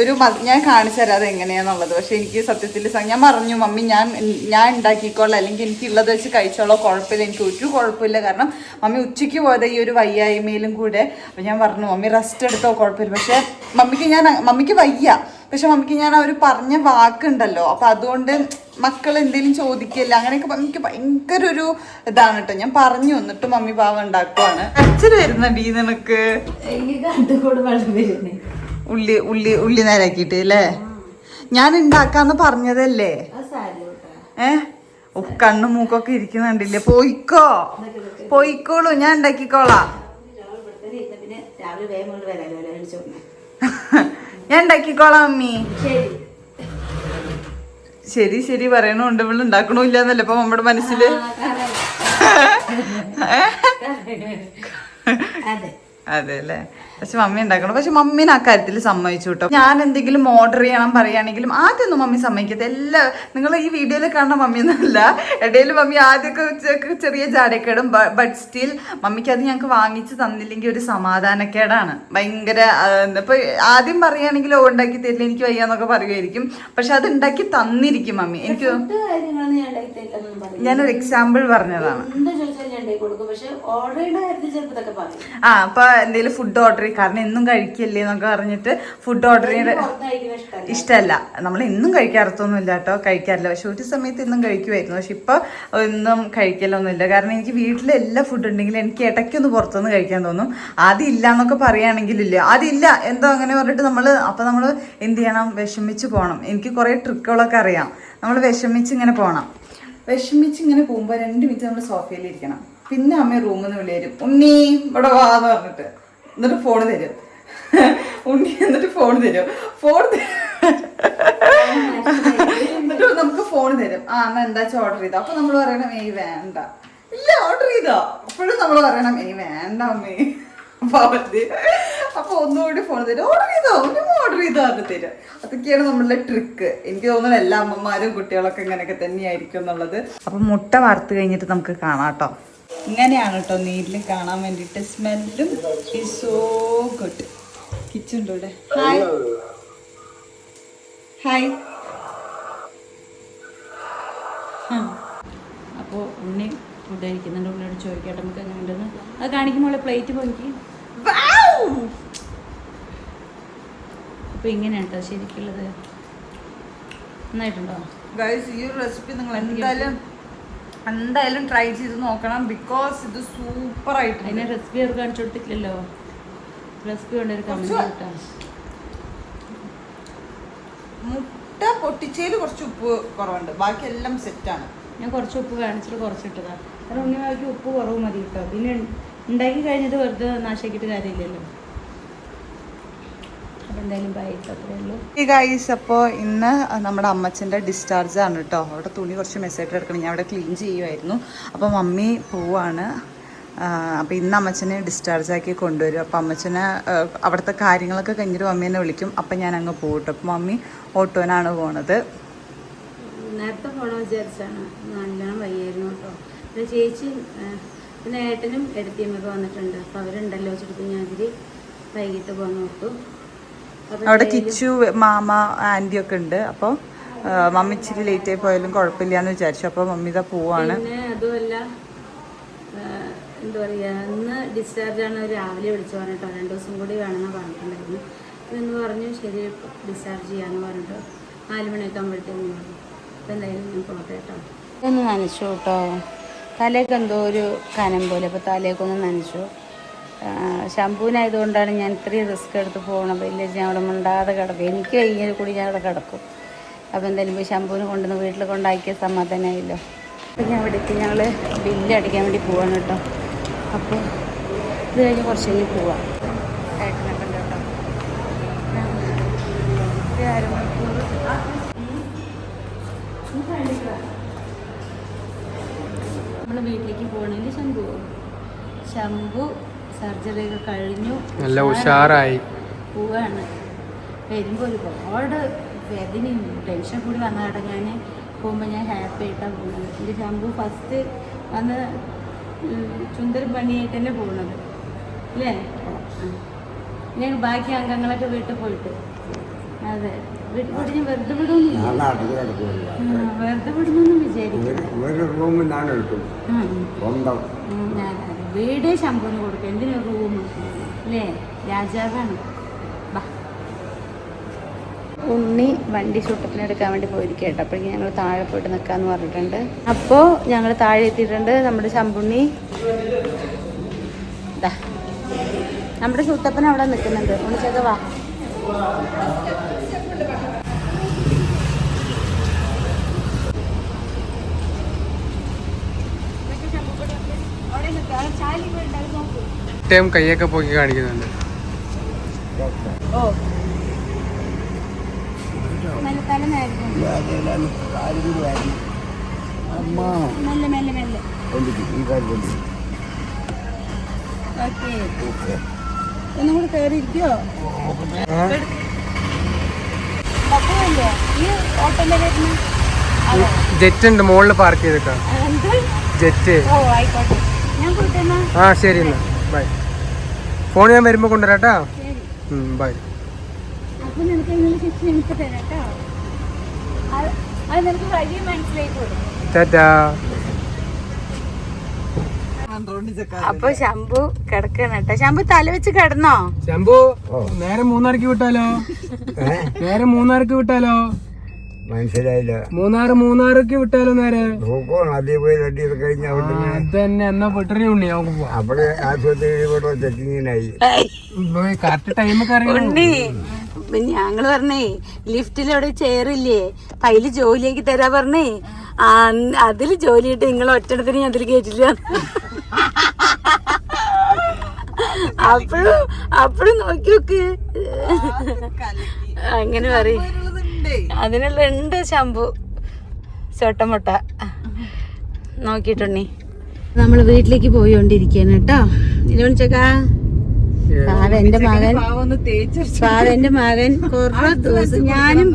ഒരു ഞാൻ കാണിച്ചു തരാം അത് എങ്ങനെയാന്നുള്ളത്. പക്ഷെ എനിക്ക് സത്യത്തിൽ ഞാൻ പറഞ്ഞു മമ്മി ഞാൻ ഞാൻ ഉണ്ടാക്കിക്കോളാം. അല്ലെങ്കിൽ എനിക്കുള്ളത് വെച്ച് കഴിച്ചോളാം. കുഴപ്പമില്ല. എനിക്ക് ഒരു കുഴപ്പമില്ല. കാരണം മമ്മി ഉച്ചയ്ക്ക് പോയത് ഈ ഒരു വയ്യായ്മയിലും കൂടെ. അപ്പം ഞാൻ പറഞ്ഞു മമ്മി റെസ്റ്റ് എടുത്തോ? കുഴപ്പമില്ല. പക്ഷേ മമ്മിക്ക് ഞാൻ മമ്മിക്ക് വയ്യ. പക്ഷെ മമ്മിക്ക് ഞാൻ അവർ പറഞ്ഞ വാക്കുണ്ടല്ലോ. അപ്പം അതുകൊണ്ട് മക്കൾ എന്തെങ്കിലും ചോദിക്കില്ല? അങ്ങനെയൊക്കെ മമ്മിക്ക് ഭയങ്കര ഒരു ഇതാണ് കേട്ടോ ഞാൻ പറഞ്ഞു എന്നിട്ട് മമ്മി പാവം ഉണ്ടാക്കുവാണ്. അച്ഛൻ വരുന്നുണ്ട് ഈ നിനക്ക് ഉള്ളി ഉള്ളി ഉള്ളി നേരാക്കിയിട്ട് അല്ലേ ഞാൻ ഉണ്ടാക്കാന്ന് പറഞ്ഞതല്ലേ ഏ? കണ്ണും മൂക്കൊക്കെ ഇരിക്കുന്നുണ്ടില്ലേ. പോയിക്കോ. പോയിക്കോളൂ ഞാൻ ഉണ്ടാക്കിക്കോളാം. ഞാൻ ഉണ്ടാക്കിക്കോളാം അമ്മി. ശരി ശരി പറയണുണ്ട്. ഇവിടെ ഉണ്ടാക്കണില്ല എന്നല്ലേ ഇപ്പൊ നമ്മുടെ മനസ്സിൽ? അതെ അല്ലേ? പക്ഷെ മമ്മി ഉണ്ടാക്കണം. പക്ഷെ മമ്മീനെ ആ കാര്യത്തിൽ സമ്മതിച്ചു കേട്ടോ. ഞാൻ എന്തെങ്കിലും ഓർഡർ ചെയ്യണം പറയുകയാണെങ്കിലും ആദ്യമൊന്നും മമ്മി സമ്മതിക്കത്തെ എല്ലാ നിങ്ങൾ ഈ വീഡിയോയിൽ കാണുന്ന മമ്മി ഒന്നുമല്ല ഇടയിൽ മമ്മി ആദ്യമൊക്കെ ചെറിയ ജാടക്കേടും ബട്ട് സ്റ്റിൽ മമ്മിക്ക് അത് ഞങ്ങൾക്ക് വാങ്ങിച്ച് തന്നില്ലെങ്കിൽ ഒരു സമാധാനക്കേടാണ്. ഭയങ്കര ഇപ്പൊ ആദ്യം പറയുകയാണെങ്കിൽ ഓ ഉണ്ടാക്കി തരില്ല എനിക്ക് വയ്യാന്നൊക്കെ പറയുമായിരിക്കും. പക്ഷെ അത് ഉണ്ടാക്കി തന്നിരിക്കും മമ്മി. എനിക്ക് ഞാനൊരു എക്സാമ്പിൾ പറഞ്ഞതാണ്. ആ അപ്പൊ എന്തെങ്കിലും ഫുഡ് ഓർഡർ ചെയ്യും കാരണം എന്നും കഴിക്കല്ലേ എന്നൊക്കെ പറഞ്ഞിട്ട് ഫുഡ് ഓർഡർ ചെയ്ത് ഇഷ്ടമല്ല. നമ്മൾ എന്നും കഴിക്കാറത്തൊന്നുമില്ല കേട്ടോ. കഴിക്കാറില്ല. പക്ഷെ ഒരു സമയത്ത് എന്നും കഴിക്കുമായിരുന്നു. പക്ഷെ ഇപ്പൊ ഒന്നും കഴിക്കലൊന്നുമില്ല കാരണം എനിക്ക് വീട്ടിൽ എല്ലാ ഫുഡ് ഉണ്ടെങ്കിലും എനിക്ക് ഇടയ്ക്കൊന്ന് പുറത്തുനിന്ന് കഴിക്കാൻ തോന്നും. ആദ്യം ഇല്ല എന്നൊക്കെ പറയുകയാണെങ്കിലില്ല ആദ്യം ഇല്ല എന്തോ അങ്ങനെ പറഞ്ഞിട്ട് നമ്മൾ അപ്പൊ നമ്മൾ എന്ത് ചെയ്യണം? വിഷമിച്ച് പോകണം എനിക്ക് കുറേ ട്രിക്കുകളൊക്കെ അറിയാം. നമ്മൾ വിഷമിച്ച് ഇങ്ങനെ പോകണം വിഷമിച്ച് ഇങ്ങനെ പോകുമ്പോൾ രണ്ട് മിനിറ്റ് നമ്മൾ സോഫയിലിരിക്കണം. പിന്നെ അമ്മ റൂമിൽ നിന്ന് വിളി വരും ഉണ്ണി ഇവിടെ വാ എന്ന് പറഞ്ഞിട്ട്. എന്നിട്ട് ഫോൺ തരും. ഉണ്ണി എന്നിട്ട് ഫോൺ തരും. ഫോൺ എന്നിട്ട് നമുക്ക് ഫോൺ തരും. ആ എന്നാ എന്താ ഓർഡർ ചെയ്തോ? അപ്പൊ നമ്മൾ പറയണം ഏയ് വേണ്ട. ഇല്ല ഓർഡർ ചെയ്തോ? അപ്പോഴും നമ്മൾ പറയണം ഏയ് വേണ്ട അമ്മേ. അപ്പൊ ഒന്നുകൂടി ഫോൺ തരും. ഓർഡർ ചെയ്തോ? ഒന്നും ഓർഡർ ചെയ്തോ? അത് തരും. അതൊക്കെയാണ് നമ്മളുടെ ട്രിക്ക് എനിക്ക് തോന്നുന്നു എല്ലാ അമ്മമാരും കുട്ടികളൊക്കെ ഇങ്ങനെയൊക്കെ തന്നെയായിരിക്കും എന്നുള്ളത്. അപ്പൊ മുട്ട വറുത്ത് കഴിഞ്ഞിട്ട് നമുക്ക് കാണാം കേട്ടോ. ഇങ്ങനെയാണ് കേട്ടോ നീരിൽ കാണാൻ വേണ്ടിയിട്ട്. സ്മെല്ലും സോ ഗുഡ് കിച്ചൺ ഇവിടെ ഹായ് ഹായ് അപ്പോൾ ഉണ്ണി ഫുഡ് കഴിക്കുന്നുണ്ട്. ഉണ്ണിയോട് ചോദിക്കട്ടെ. നമുക്ക് എങ്ങനെ ഉണ്ടെന്ന്. അത് കാണിക്കുമ്പോൾ പ്ലേറ്റ് പോയിക്ക് അപ്പോൾ ഇങ്ങനെയാണ് കേട്ടോ ശരിക്കുള്ളത്. നന്നായിട്ടുണ്ടോ? ഈ റെസിപ്പി നിങ്ങൾ എന്തായാലും എന്തായാലും ട്രൈ ചെയ്ത് നോക്കണം ബിക്കോസ് ഇത് സൂപ്പർ ആയിട്ട് അതിനെ റെസിപ്പി അവർക്ക് കാണിച്ചു കൊടുത്തിട്ടില്ലല്ലോ. റെസിപ്പി കൊണ്ട് കമന്റ് മുട്ട പൊട്ടിച്ചതിൽ കുറച്ച് ഉപ്പ് കുറവുണ്ട്. ബാക്കി എല്ലാം സെറ്റാണ് ഞാൻ കുറച്ച് ഉപ്പ് കാണിച്ചിട്ട് കുറച്ചിട്ടതാണ് കാരണം ഉണ്ണി ബാക്കി ഉപ്പ് കുറവ് മതി കേട്ടോ. പിന്നെ ഉണ്ടാക്കി കഴിഞ്ഞിട്ട് വെറുതെ നാശാക്കിയിട്ട് കാര്യമില്ലല്ലോ. എന്തായാലും ബൈ അത്രേ ഉള്ളൂ. ഈ ഗൈസ് അപ്പോൾ ഇന്ന് നമ്മുടെ അമ്മച്ചന്റെ ഡിസ്ചാർജ് ആണ് കേട്ടോ അവിടെ തുണി കുറച്ച് മെസ്സായിട്ട് എടുക്കണം ഞാൻ അവിടെ ക്ലീൻ ചെയ്യുമായിരുന്നു അപ്പോൾ മമ്മി പോവാണ്. അപ്പോൾ ഇന്ന് അമ്മച്ചനെ ഡിസ്ചാർജ് ആക്കി കൊണ്ടുവരും. അപ്പോൾ അമ്മച്ചനെ അവിടുത്തെ കാര്യങ്ങളൊക്കെ കഴിഞ്ഞിട്ട് മമ്മി എന്നെ വിളിക്കും. അപ്പം ഞാൻ അങ്ങ് പോകട്ടെ അപ്പോൾ മമ്മി ഓട്ടോനാണ് പോണത്. നേരത്തെ പോകണം വിചാരിച്ചാണ്. നല്ലോണം വയ്യായിരുന്നു കേട്ടോ പിന്നെ ചേച്ചി പിന്നെ ഏട്ടനും എടുത്തിയമ്മൊക്കെ വന്നിട്ടുണ്ട്. അപ്പോൾ അവരുണ്ടല്ലോ. വെച്ചിട്ട് ഞാൻ അതിൽ വൈകിട്ട് പോകാൻ അപ്പോൾ അവിടെ കിച്ചു മാമ ആന്റി ഒക്കെ ഉണ്ട്. അപ്പോൾ മമ്മി ഇച്ചിരി ലേറ്റ് ആയി പോയാലും കുഴപ്പമില്ല എന്ന് വിചാരിച്ചു. അപ്പോൾ മമ്മി ഇതാ പോവാണ്. അതുമല്ല എന്താ പറയുക ഇന്ന് ഡിസ്ചാർജ് ആണ് രാവിലെ വിളിച്ചു പറഞ്ഞിട്ടോ. രണ്ട് ദിവസം കൂടി വേണമെന്ന് പറഞ്ഞിട്ടുണ്ടായിരുന്നു. അപ്പോൾ എന്ന് പറഞ്ഞു ശരി ഡിസ്ചാർജ് ചെയ്യാന്ന് പറഞ്ഞിട്ട്. നാല് മണിയൊക്കെ ആകുമ്പോഴത്തേക്കും പറഞ്ഞു അപ്പോൾ എന്തായാലും ഞാൻ പോട്ടെ കേട്ടോ. ഒന്ന് നനച്ചു കേട്ടോ. തലയൊക്കെ എന്തോ ഒരു കനം പോലെ. അപ്പോൾ തലയൊക്കെ ഒന്ന് നനച്ചു. ശംഭുവിനായതുകൊണ്ടാണ് ഞാൻ ഇത്രയും റിസ്ക് എടുത്ത് പോകണത് ഇല്ലെങ്കിൽ ഞാൻ അവിടെ മിണ്ടാതെ കിടക്കും. എനിക്ക് കഴിഞ്ഞാൽ കൂടി ഞാൻ അവിടെ കിടക്കും. അപ്പോൾ എന്തായാലും പോയി ശംഭുവിനെ കൊണ്ടുവന്ന് വീട്ടിൽ കൊണ്ടാക്കിയ സമാധാനമായല്ലോ അപ്പോൾ ഞാൻ ഇവിടേക്ക് ഞങ്ങൾ ബില്ല് അടിക്കാൻ വേണ്ടി പോവാണ് കേട്ടോ. അപ്പോൾ ഇത് കഴിഞ്ഞ് കുറച്ച് കഴിഞ്ഞ് പോവാം. നമ്മൾ വീട്ടിലേക്ക് പോകണമെങ്കിൽ ശംഭു. ശംഭു സർജറി ഒക്കെ കഴിഞ്ഞു. നല്ല ഉഷാറായി. പോവാണ്. വരുമ്പോൾ ഒരുപാട് വേദനയും ടെൻഷൻ കൂടി വന്നതാണ് ഞാൻ പോകുമ്പോൾ ഞാൻ ഹാപ്പി ആയിട്ടാണ് പോകുന്നത്. എന്റെ ശംഭു ഫസ്റ്റ് വന്ന് ചുന്ദര പണിയായിട്ട് തന്നെ പോകുന്നത്. അല്ലേ ഞാൻ ബാക്കി അംഗങ്ങളൊക്കെ വീട്ടിൽ പോയിട്ട്. അതെ. വീട്ടിൽ പോയിട്ട് ഞാൻ വെറുതെ ആ, വെറുതെ വിടുന്നു വിചാരിക്കും വീടേ ശമ്പൂന് കൊടുക്കും. എന്തിനാ റൂം അല്ലേ? രാജാവാണ്. ഉണ്ണി വണ്ടി ചൂട്ടത്തിനെടുക്കാൻ വേണ്ടി പോയിരിക്കുക കേട്ടോ അപ്പോഴേക്കും ഞങ്ങൾ താഴെ പോയിട്ട് നിൽക്കാന്ന് പറഞ്ഞിട്ടുണ്ട്. അപ്പോൾ ഞങ്ങൾ താഴെ എത്തിയിട്ടുണ്ട് നമ്മുടെ ശമ്പുണ്ണി നമ്മുടെ ചുട്ടപ്പൻ അവിടെ നിൽക്കുന്നുണ്ട് ഉണ്ണിച്ചൊക്കെ വാ. ടൈം കൈയൊക്കെ പോക്കി കാണിക്കുന്നുണ്ട്. ഒന്നും കൂടെ കയറിയിരിക്കോ ജെറ്റ് ഉണ്ട് മുകളിൽ പാർക്ക് ചെയ്തിട്ടാ ജെറ്റ് ഓ ആയിക്കോട്ടെ. ആ ശരി എന്നാ. ബൈ. ഫോൺ ഞാൻ വരുമ്പോൾ കൊണ്ടുവരാട്ടാ. ശരി. ബൈ. അപ്പൊ ശംഭു കിടക്കണട്ടോ ശംഭു തല വെച്ച് കിടന്നോ? ശംഭു നേരെ മൂന്നാർക്ക് വിട്ടാലോ? നേരെ മൂന്നാർക്ക് വിട്ടാലോ? മനസ്സിലായില്ല. മൂന്നാറ് മൂന്നാറൊക്കെ വിട്ടാലോ നേരെ? നോക്കോ നദിയിൽ പോയി റെഡി ചെയ്ത് കഴിഞ്ഞ അവിടെ തന്നെ എന്നാ വിട്ടറി ഉണ്ണി നമുക്ക് അവിടെ ആശുപത്രി ഇവിടെ ചെക്കിങ്ങിനായി. കറക്റ്റ് ടൈമൊക്കെ അറിയണം. ഞങ്ങൾ പറഞ്ഞേ ലിഫ്റ്റിൽ അവിടെ ചെയറില്ലേ അതിൽ ജോലിയാക്കി തരാ പറഞ്ഞേ. ആ അതിൽ ജോലി ഇട്ട് നിങ്ങൾ ഒറ്റടത്തിന് ഞാൻ അതിൽ കേട്ടില്ല അപ്പോഴും അപ്പോഴും നോക്കി നോക്ക് അങ്ങനെ പറയും. അതിനുള്ള ഉണ്ട് ശംഭു. ചോട്ടമുട്ട. നോക്കിയിട്ടുണ്ണി. നമ്മൾ വീട്ടിലേക്ക് പോയോണ്ടിരിക്കാണ് കേട്ടോ. ഇലോണിച്ചക്കാ പാവന്റെ മകൻ എന്റെ മകൻ കുറെ ദിവസം ഞാനും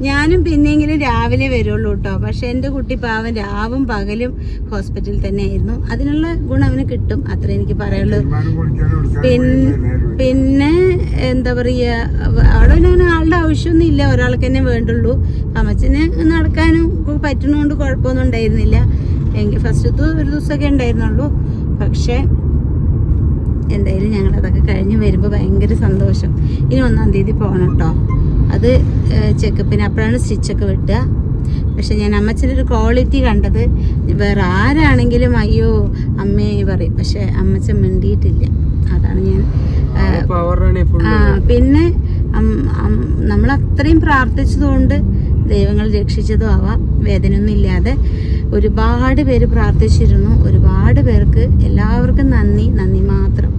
ഞാനും പിന്നെങ്കിലും രാവിലെ വരുള്ളൂ കേട്ടോ പക്ഷെ എന്റെ കുട്ടി പാവൻ രാവും പകലും ഹോസ്പിറ്റലിൽ തന്നെ ആയിരുന്നു അതിനുള്ള ഗുണം അവന് കിട്ടും അത്ര എനിക്ക് പറയുള്ളൂ പിൻ- പിന്നെ എന്താ പറയുക അവിടെ അങ്ങനെ ആളുടെ ആവശ്യമൊന്നും ഇല്ല ഒരാൾക്ക് തന്നെ വേണ്ടുള്ളൂ. അമ്മച്ചന് നടക്കാനും പറ്റുന്നതുകൊണ്ട് കുഴപ്പമൊന്നും ഉണ്ടായിരുന്നില്ല. എങ്കിൽ ഫസ്റ്റത്തെ ഒരു ദിവസമൊക്കെ ഉണ്ടായിരുന്നുള്ളൂ. പക്ഷേ എന്തായാലും ഞങ്ങൾ അതൊക്കെ കഴിഞ്ഞ് വരുമ്പോൾ ഭയങ്കര സന്തോഷം. ഇനി ഒന്നാം തീയതി പോകണം കേട്ടോ അത് ചെക്കപ്പിന് അപ്പോഴാണ് സ്റ്റിച്ചൊക്കെ വിട്ടുക. പക്ഷെ ഞാൻ അമ്മച്ചന്റെ ഒരു ക്വാളിറ്റി കണ്ടത് വേറെ ആരാണെങ്കിലും അയ്യോ അമ്മേ പറയും. പക്ഷെ അമ്മച്ചൻ മിണ്ടിയിട്ടില്ല. അതാണ് ഞാൻ പിന്നെ നമ്മൾ അത്രയും പ്രാർത്ഥിച്ചതുകൊണ്ട് ദൈവങ്ങൾ രക്ഷിച്ചതും ആവാം. വേദനയൊന്നും ഇല്ലാതെ. ഒരുപാട് പേര് പ്രാർത്ഥിച്ചിരുന്നു. ഒരുപാട് പേർക്ക് എല്ലാവർക്കും നന്ദി. നന്ദി മാത്രം.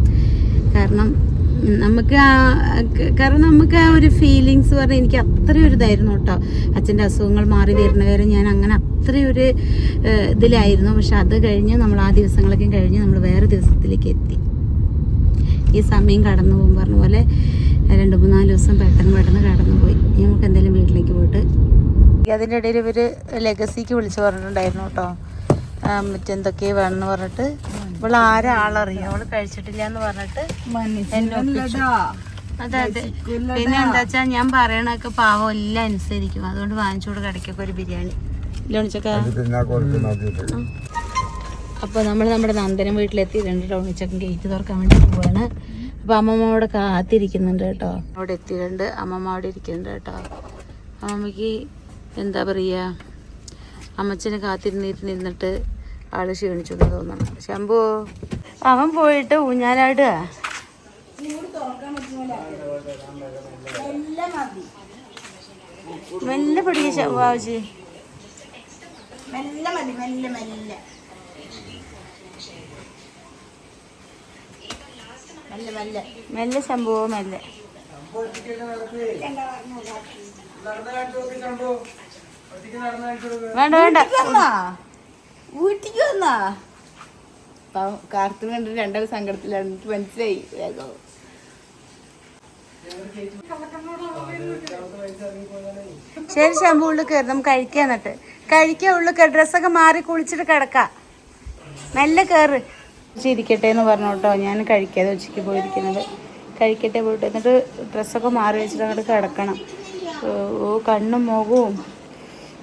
കാരണം നമുക്ക് ആ കാരണം നമുക്ക് ആ ഒരു ഫീലിങ്സ് പറഞ്ഞാൽ എനിക്ക് അത്രയും ഒരു ഇതായിരുന്നു കേട്ടോ അച്ഛന്റെ അസുഖങ്ങൾ മാറി വരുന്നവരെ ഞാൻ അങ്ങനെ അത്രയും ഒരു ഇതിലായിരുന്നു. പക്ഷെ അത് കഴിഞ്ഞ് നമ്മൾ ആ ദിവസങ്ങളൊക്കെ കഴിഞ്ഞ് നമ്മൾ വേറെ ദിവസത്തിലേക്ക് എത്തി. ഈ സമയം കടന്നു പോകും. പറഞ്ഞ പോലെ രണ്ട് മൂന്നാൽ ദിവസം പെട്ടെന്ന് പെട്ടെന്ന് കടന്നു പോയി നമുക്ക് എന്തെങ്കിലും അതിന്റെ ഇടയിൽ ഇവർ ലെഗസിക്ക് വിളിച്ച് പറഞ്ഞിട്ടുണ്ടായിരുന്നു കേട്ടോ. മറ്റെന്തൊക്കെയോ വേണമെന്ന് പറഞ്ഞിട്ട്. ഇവൾ ആരാളറിയാം അവൾ കഴിച്ചിട്ടില്ല എന്ന് പറഞ്ഞിട്ട്. അതെ അതെ. പിന്നെ എന്താ വെച്ചാ ഞാൻ പറയണൊക്കെ പാവം എല്ലാം അനുസരിക്കും. അതുകൊണ്ട് വാങ്ങിച്ചോട് കടയ്ക്കൊക്കെ ഒരു ബിരിയാണി. ലോണിച്ചക്ക നോക്കിയിട്ട് അപ്പോൾ നമ്മൾ നമ്മുടെ നന്ദനം വീട്ടിലെത്തിയിട്ടുണ്ട് ടൗണിച്ചക്കൻ ഗേറ്റ് തുറക്കാൻ വേണ്ടി പോവാണ്. അപ്പോൾ അമ്മമ്മ അവിടെ കാത്തിരിക്കുന്നുണ്ട് കേട്ടോ. അവിടെ എത്തിയിട്ടുണ്ട്. അമ്മമ്മ അവിടെ ഇരിക്കുന്നുണ്ട് കേട്ടോ. അമ്മമ്മക്ക് എന്താ പറയുക അമ്മച്ചനെ കാത്തിരുന്നിരുന്നിരുന്നിട്ട് ആൾ ക്ഷീണിച്ചു എന്ന് തോന്നണം. ശംഭു. അവൻ പോയിട്ട് ഊഞ്ഞാലാടുക. മെല്ലെ പിടിക്കുക ശംഭു മെല്ലെ മതി മെല്ലെ മെല്ലെ. മെല്ലെ മെല്ലെ. മെല്ലെ ശംഭുവോ മെല്ലെ. വേണ്ട വേണ്ട. വീട്ടിക്ക് വന്നാ? കാർത്തൂൺ കണ്ടിട്ട് രണ്ടാളും സങ്കടത്തിലാണ് എനിക്ക് മനസ്സിലായി വേഗം. ശരി ശമ്പു ഉള്ളിൽ കയറി. നമുക്ക് കഴിക്കാൻ എന്നിട്ട്. കഴിക്കാൻ ഉള്ളിൽ കയറി. ഡ്രസ്സൊക്കെ മാറി കുളിച്ചിട്ട് കിടക്കാം. നല്ല കയറ്. ഇരിക്കട്ടെ എന്ന് പറഞ്ഞു കേട്ടോ. ഞാൻ കഴിക്കാതെ ഉച്ചയ്ക്ക് പോയിരിക്കുന്നത്. കഴിക്കട്ടെ പോയിട്ട്. എന്നിട്ട് ഡ്രസ്സൊക്കെ മാറി വെച്ചിട്ട് അങ്ങോട്ട് കിടക്കണം. ഓ കണ്ണും മുഖവും.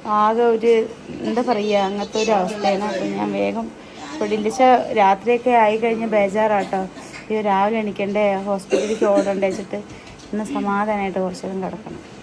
ആകെ ഒരു എന്താ പറയുക അങ്ങനത്തെ ഒരു അവസ്ഥയാണ്. അപ്പം ഞാൻ വേഗം ഇപ്പോൾ രാത്രിയൊക്കെ ആയി കഴിഞ്ഞ് ബേജാറാട്ടോ. അയ്യോ രാവിലെ എണീക്കണ്ടേ? ഹോസ്പിറ്റലിലേക്ക് ഓടണ്ടേ വെച്ചിട്ട് ഇന്ന് സമാധാനമായിട്ട് കുറച്ചേരം കിടക്കണം.